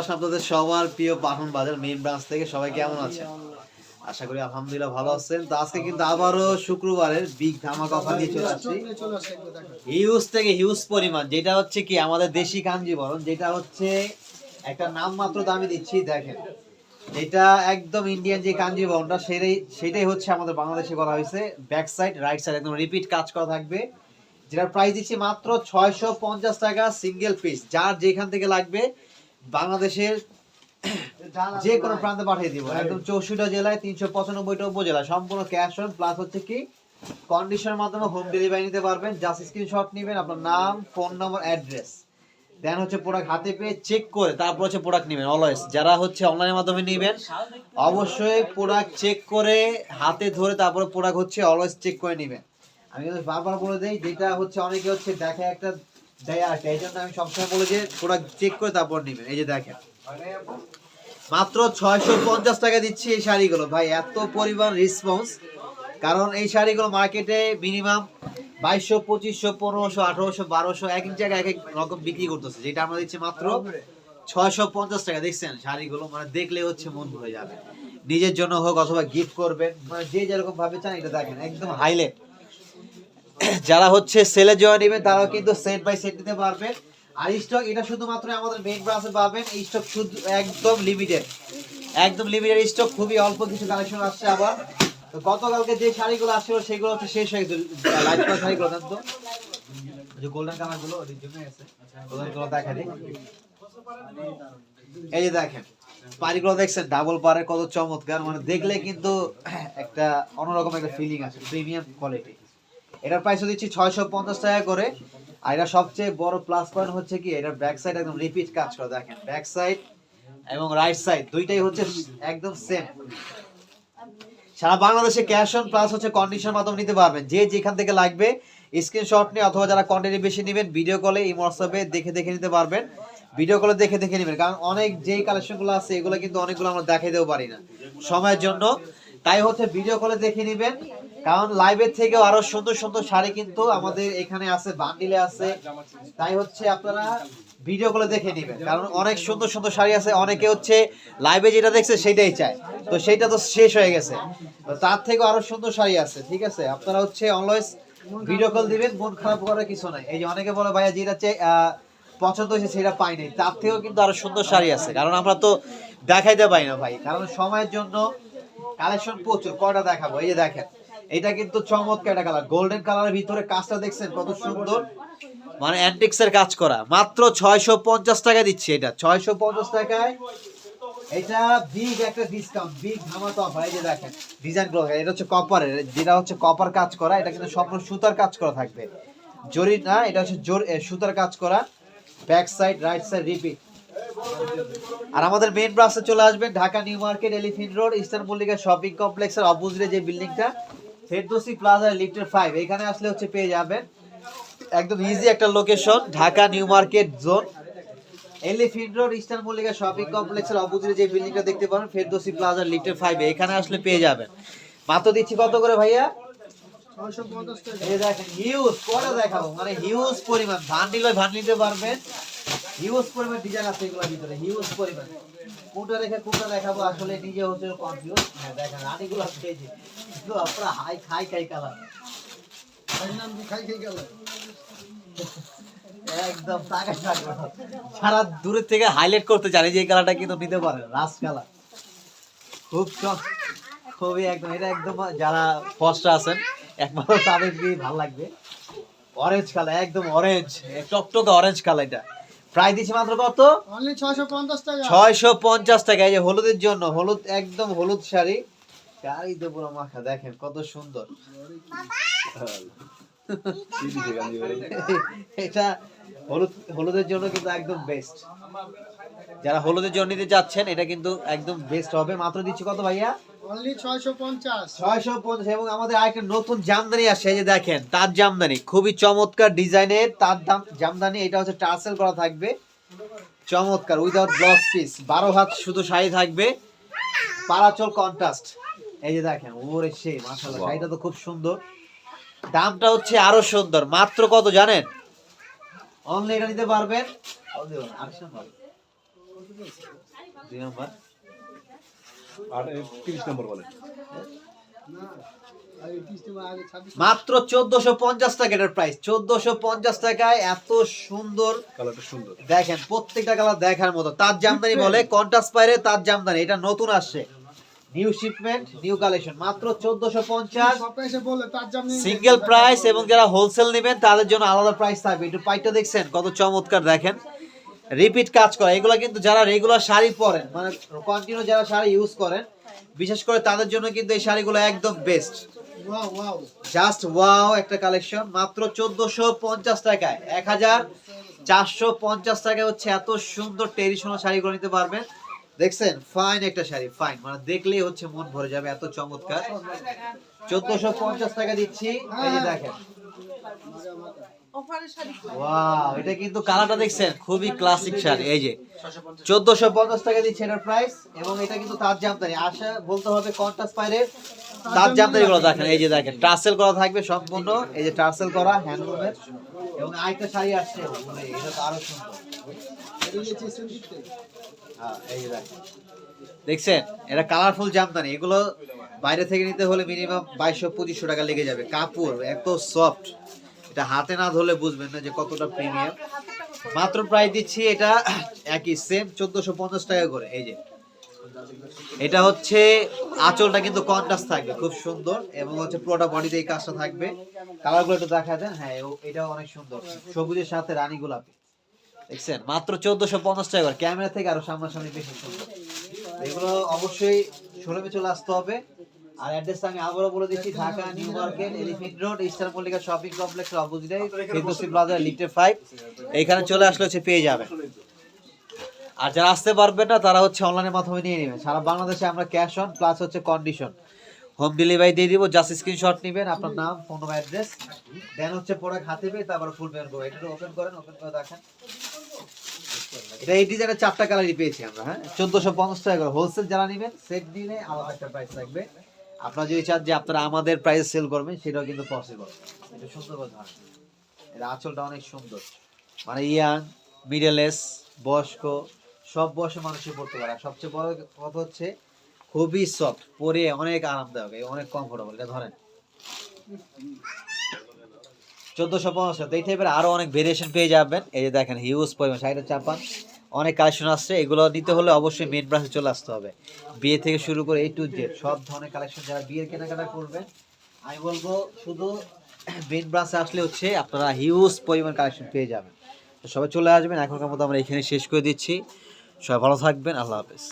আসুন আপনাদের সবার প্রিয় বাজার মেইন ব্রাঞ্চ থেকে সবাই কেমন আছেন? আশা করি আলহামদুলিল্লাহ ভালো আছেন। তো আজকে কিন্তু আবারও শুক্রবারের বিগ ধামাকা অফার নিয়ে চলে আসছি। হিউজ থেকে হিউজ পরিমাণ যেটা হচ্ছে কি আমাদের দেশি কাঞ্জিবরণ যেটা হচ্ছে একটা নাম মাত্র দামে দিচ্ছি দেখেন। এটা একদম ইন্ডিয়ান যে কাঞ্জিবরণটা সেটাই সেটাই হচ্ছে আমাদের বাংলাদেশে করা হয়েছে। ব্যাক সাইড রাইট সাইড একদম রিপিট কাজ করা থাকবে। যেটার প্রাইস দিচ্ছি মাত্র ছয়শো পঞ্চাশ টাকা সিঙ্গেল পিস যার যেখান থেকে লাগবে বাংলাদেশের যে কোনো প্রান্তে পাঠিয়ে দিব। একদম চৌষট্টি জেলায় তিনশো পঁচানব্বইটা উপজেলা সম্পূর্ণ ক্যাশ অন প্লাস হচ্ছে কি কন্ডিশনের মাধ্যমে হোম ডেলিভারি নিতে পারবেন। জাস্ট স্ক্রিনশট নেবেন আপনার নাম ফোন নম্বর অ্যাড্রেস দেন হচ্ছে প্রোডাক্ট হাতে পেয়ে চেক করে তারপর হচ্ছে প্রোডাক্ট নেবেন অলওয়েজ যারা হচ্ছে অনলাইনের মাধ্যমে নেবেন অবশ্যই প্রোডাক্ট চেক করে হাতে ধরে তারপরে প্রোডাক্ট হচ্ছে অলওয়েজ চেক করে নেবেন। আমি কিন্তু বারবার বলে দিই যেটা হচ্ছে অনেকে হচ্ছে দেখে একটা দেয় এই জন্য আমি সবসময় যে প্রোডাক্ট চেক করে তারপর নেবেন। এই যে দেখেন। মাত্র ছয়শো পঞ্চাশ টাকা দিচ্ছি এই শাড়িগুলো। ভাই, এত পরিমাণ কারণ এই শাড়িগুলো মার্কেটে মিনিমাম বাইশশো, পঁচিশশো, পনেরোশো, আঠারোশো, বারোশো, এক এক জায়গায় এক এক রকম বিক্রি করতেছে। যেটা আমরা দিচ্ছি মাত্র ছয়শো পঞ্চাশ টাকা। দেখছেন? শাড়িগুলো মানে দেখলে হচ্ছে মন ভরে যাবে। নিজের জন্য হোক অথবা গিফট করবেন মানে যে যেরকম ভাবে চান, এটা দেখেন, একদম হাইলাইট যারা হচ্ছে সেলে জয় নেবেন তারাও কিন্তু সেট বাই সেট নিতে পারবেন আর স্টক এটা শুধুমাত্র আমাদের মেইন ব্রাঞ্চে পাবেন। এই স্টক শুধু একদম লিমিটেড একদম লিমিটেড স্টক খুবই অল্প কিছু কালেকশন আসছে আবার। তো গতকালকে যে শাড়িগুলো আসছিল, সেগুলো হচ্ছে শেষ হয়ে গেছে। লাইট শাড়িগুলো দেন তো? যে গোল্ডেন কালারগুলো ওই জমে গেছে ওদেরগুলো দেখা এই যে দেখেন পাড়িগুলো দেখছেন? ডাবল পাড়ের কত চমৎকার। মানে দেখলে কিন্তু একটা অন্যরকম একটা ফিলিং আছে প্রিমিয়াম কোয়ালিটি এটার প্রাইস দিচ্ছি ছয়শো পঞ্চাশ টাকা করে। আর এটা সবচেয়ে বড় প্লাস পয়েন্ট হচ্ছে কি, এটার ব্যাক সাইড একদম রিপিট কাজ করে, দেখেন। ব্যাক সাইড এবং রাইট সাইড দুইটাই হচ্ছে একদম সেম সারা বাংলাদেশে ক্যাশ অন প্লাস হচ্ছে কন্ডিশন মাধ্যমে নিতে পারবেন। যে যেখান থেকে লাগবে স্ক্রিনশট নিয়ে অথবা যারা কোয়ান্টিটি বেশি নেবেন ভিডিও কলে এই হোয়াটসঅ্যাপে দেখে দেখে নিতে পারবেন। ভিডিও কলে দেখে দেখে নেবেন, কারণ অনেক যেই কালেকশনগুলো আছে, এগুলো কিন্তু অনেকগুলো আমরা দেখাইতেও পারি না। সময়ের জন্য। তাই হচ্ছে ভিডিও কলে দেখে নেবেন। কারণ লাইভের থেকেও আরও সুন্দর সুন্দর শাড়ি কিন্তু আমাদের এখানে আছে, বান্ডিলে আছে। তাই হচ্ছে আপনারা ভিডিও কলে দেখে নেবেন। কারণ অনেক সুন্দর সুন্দর শাড়ি আছে, অনেকে হচ্ছে লাইভে যেটা দেখছে সেটাই চায়। তো সেটা তো শেষ হয়ে গেছে। তার থেকেও আরও সুন্দর শাড়ি আছে, ঠিক আছে? আপনারা হচ্ছে অলওয়েজ ভিডিও কল দিবেন, মন খারাপ করার কিছু নাই। এই যে অনেকে বলে, ভাইয়া, যেটা চাই পছন্দ হয়েছে সেটা পাই নাই। তার থেকেও কিন্তু আরও সুন্দর শাড়ি আছে। কারণ আমরা তো দেখাইতে পাই না, ভাই। কারণ সময়ের জন্য কালেকশন প্রচুর। কয়টা দেখাবো? এই যে দেখেন। এটা কিন্তু চমৎকার একটা কালার গোল্ডেন কালারের ভিতরে কাজটা দেখছেন কত সুন্দর। মানে অ্যান্টিক্স এর কাজ করা। মাত্র ছয়শো পঞ্চাশ টাকা দিচ্ছে এটা। ছয়শো পঞ্চাশ টাকায়। এটা বিগ একটা ডিসকাউন্ট বিগ ধামাকা অফার এই যে দেখেন ডিজাইনগুলো। এটা হচ্ছে কপারের যেটা হচ্ছে কপার কাজ করা, এটা কিন্তু সম্পূর্ণ সুতার কাজ করা থাকবে। জরি না, এটা হচ্ছে জোর সুতার কাজ করা। Back side right side repeat আর আমাদের মেইন ব্রাঞ্চে চলে আসবেন Dhaka new market elephant road eastern Mallika shopping কমপ্লেক্সের অপোজিটে যে বিল্ডিংটা ফেরদৌসি প্লাজা লিফটের ফাইভ এখানে আসলে হচ্ছে পেয়ে যাবেন একদম ইজি একটা location Dhaka new market zone elephant road eastern Mallika shopping কমপ্লেক্সের অপোজিটে যে বিল্ডিংটা দেখতে পারেন ফেরদৌসি প্লাজা লিফটের ফাইভ এখানে আসলে পেয়ে যাবেন। মাত্র দিচ্ছি কত করে ভাইয়া? এই দেখেন হিউজ কটা দেখাবো? মানে হিউজ পরিমাণ। ভান্ডিল হয় ভান্ডিল নিতে পারবেন। হিউজ পরিমাণ ডিজাইন আছে এগুলোর ভিতরে হিউজ পরিমাণ। কোনটা রেখে কোনটা দেখাবো? আসলে নিজে হচ্ছে কনফিউজ হ্যাঁ দেখেন রানীগুলো পেয়েছি এগুলো আপনারা হাই খাই খাই কালার একদম টাকা সারা দূরের থেকে হাইলাইট করতে জানি যে কালারটা কিন্তু নিতে পারেন রাস কালার খুব খুবই একদম এটা একদম যারা ফসটা আছেন একমাত্র তাদের দিয়ে ভালো লাগবে। অরেঞ্জ কালার একদম অরেঞ্জ টকটকে অরেঞ্জ কালার এটা। প্রায় দিচ্ছে মাত্র কত? অনলি 650 টাকা। ছয়শো পঞ্চাশ টাকা এই যে হলুদের জন্য হলুদ একদম হলুদ শাড়ি। শাড়ি তো পুরো মাখা দেখেন কত সুন্দর। এটা হলুদ হলুদের জন্য কিন্তু একদম বেস্ট যারা হলুদের জন্য নিতে যাচ্ছেন এটা কিন্তু একদম বেস্ট হবে। মাত্র দিচ্ছি কত ভাইয়া? অনলি 650 ছয়শো পঞ্চাশ এবং আমাদের আরেকটা নতুন জামদানি এই যে দেখেন তার জামদানি। খুবই চমৎকার ডিজাইনের তার দাম জামদানি এটা হচ্ছে টার্সেল করা থাকবে। চমৎকার উইদাউট ব্লাউজ পিস বারো হাত শুধু শাড়ি থাকবে। পারাচল কন্ট্রাস্ট এই যে দেখেন ওরে সে মাশাআল্লাহ শাড়িটা তো খুব সুন্দর। দামটা হচ্ছে আরও সুন্দর মাত্র কত জানেন? অনলাইন এটা নিতে পারবেন। ভালো। দুই নাম্বার। আর তিরিশ নম্বর মাত্র চোদ্দশো পঞ্চাশ টাকা এটার প্রাইস চোদ্দশো পঞ্চাশ টাকায় এত সুন্দর কালারটা সুন্দর। দেখেন প্রত্যেকটা কালার দেখার মতো। তার জামদানি বলে কন্টাস পাইরে তার জামদানি। এটা নতুন আসছে। নিউ শিপমেন্ট নিউ কালেকশন মাত্র চোদ্দশো পঞ্চাশ। সিঙ্গেল প্রাইস এবং যারা হোলসেল নেবেন তাদের জন্য আলাদা প্রাইস থাকবে। একটু পাইটা দেখছেন কত চমৎকার দেখেন। রিপিট কাজ করা। এগুলো কিন্তু যারা রেগুলার শাড়ি পরেন মানে কন্টিনিউ যারা শাড়ি ইউজ করেন বিশেষ করে তাদের জন্য কিন্তু এই শাড়িগুলো একদম বেস্ট জাস্ট ওয়াও একটা কালেকশন মাত্র চোদ্দশো পঞ্চাশ টাকায়। এক হাজার চারশো পঞ্চাশ টাকায় হচ্ছে এত সুন্দর ট্রেডিশনাল শাড়িগুলো নিতে পারবেন। দেখছেন? ফাইন একটা শাড়ি ফাইন মানে দেখলেই হচ্ছে মন ভরে যাবে এত চমৎকার। চোদ্দশো পঞ্চাশ টাকা দিচ্ছি। এই দেখেন। ওয়াও এটা কিন্তু কালারটা দেখছেন খুবই ক্লাসিক শাড়ি এই যে। চোদ্দশো পঞ্চাশ টাকা দিচ্ছে এটার প্রাইস এবং এটা কিন্তু তার জামদানি। আশা বলতে হবে কন্টাস পাইরের তার জামদানি গুলো দেখেন এই যে দেখেন টার্সেল করা থাকবে সম্পূর্ণ এই যে টার্সেল করা এবং আরেকটা শাড়ি আসছে মানে এটা তো আরও সুন্দর। হ্যাঁ, এই যে দেখেন। দেখছেন এটা কালারফুল জামদানি এগুলো বাইরে থেকে নিতে হলে মিনিমাম বাইশশো পঁচিশশো টাকা লেগে যাবে। কাপড় এত সফট এটা হাতে না ধরলে বুঝবেন না যে কতটা প্রিমিয়াম মাত্র প্রাইস দিচ্ছি এটা একই সেম চোদ্দশো পঞ্চাশ টাকা করে, এই যে। এটা হচ্ছে, আঁচলটা কিন্তু কন্ট্রাস্ট থাকবে, খুব সুন্দর। এবং হচ্ছে পুরোটা বডিতে এই কাজটা থাকবে। কালারগুলো একটু দেখা দেন হ্যাঁ এটাও অনেক সুন্দর। সবুজের সাথে রানী গোলাপি। দেখছেন? মাত্র চোদ্দশো পঞ্চাশ টাকা করে। ক্যামেরা থেকে আরও সামনাসামনি বেশি সুন্দর। এগুলো অবশ্যই শোরুমে চলে আসতে হবে। আর অ্যাড্রেসটা আমি আবারও বলে দিচ্ছি, Dhaka, new market, elephant road eastern Mallika shopping কমপ্লেক্সের অপোজিটে ফেরদৌসি প্লাজা লিফটের ফাইভ এইখানে চলে আসলে হচ্ছে পেয়ে যাবেন আর যারা আসতে পারবেন না, তারা হচ্ছে অনলাইনের মাধ্যমে নিয়ে নেবেন। সারা বাংলাদেশে আমরা ক্যাশ অন প্লাস হচ্ছে কন্ডিশন হোম ডেলিভারি দিয়ে দিব জাস্ট স্ক্রিনশট নেবেন আপনার নাম ফোন নম্বর অ্যাড্রেস দেন হচ্ছে প্রোডাক্ট হাতে পেয়ে তারপর ফুল পেমেন্ট করবেন এটা ওপেন করেন ওপেন করে দেখেন। এটা এই ডিজাইনের চারটা কালারই পেয়েছি আমরা হ্যাঁ? চোদ্দশো পঞ্চাশ টাকা করে। হোলসেল যারা নেবেন সেট দিলে আলাদা একটা প্রাইস থাকবে। আপনারা যদি চান যে আপনারা আমাদের প্রাইস সেল করবেন, সেটাও কিন্তু পসিবল এটা সুন্দর কথা। এর আঁচলটা অনেক সুন্দর। মানে ইয়াং মিডল বয়স্ক, সব বয়সের মানুষই পড়তে পারে। সবচেয়ে বড় কথা হচ্ছে, খুবই সফট পরে অনেক আরামদায়ক অনেক কমফোর্টেবল এটা ধরেন। চোদ্দশো পঞ্চাশ এই টাইপের আরও অনেক ভেরিয়েশন পেয়ে যাবেন। এই যে দেখেন হিউজ পরিমাণ সাইডে চাপান অনেক কালেকশন আসছে, এগুলো নিতে হলে অবশ্যই মেন ব্রাঞ্চে চলে আসতে হবে। বিয়ে থেকে শুরু করে এই টু জেড সব ধরনের কালেকশন যারা বিয়ের কেনাকাটা করবেন, আমি বলব শুধু মেন ব্রাঞ্চে আসলে হচ্ছে আপনারা হিউজ পরিমাণ কালেকশন পেয়ে যাবেন। সবাই চলে আসবেন, এখনকার মতো আমরা এখানে শেষ করে দিচ্ছি। সবাই ভালো থাকবেন, আল্লাহ হাফেজ।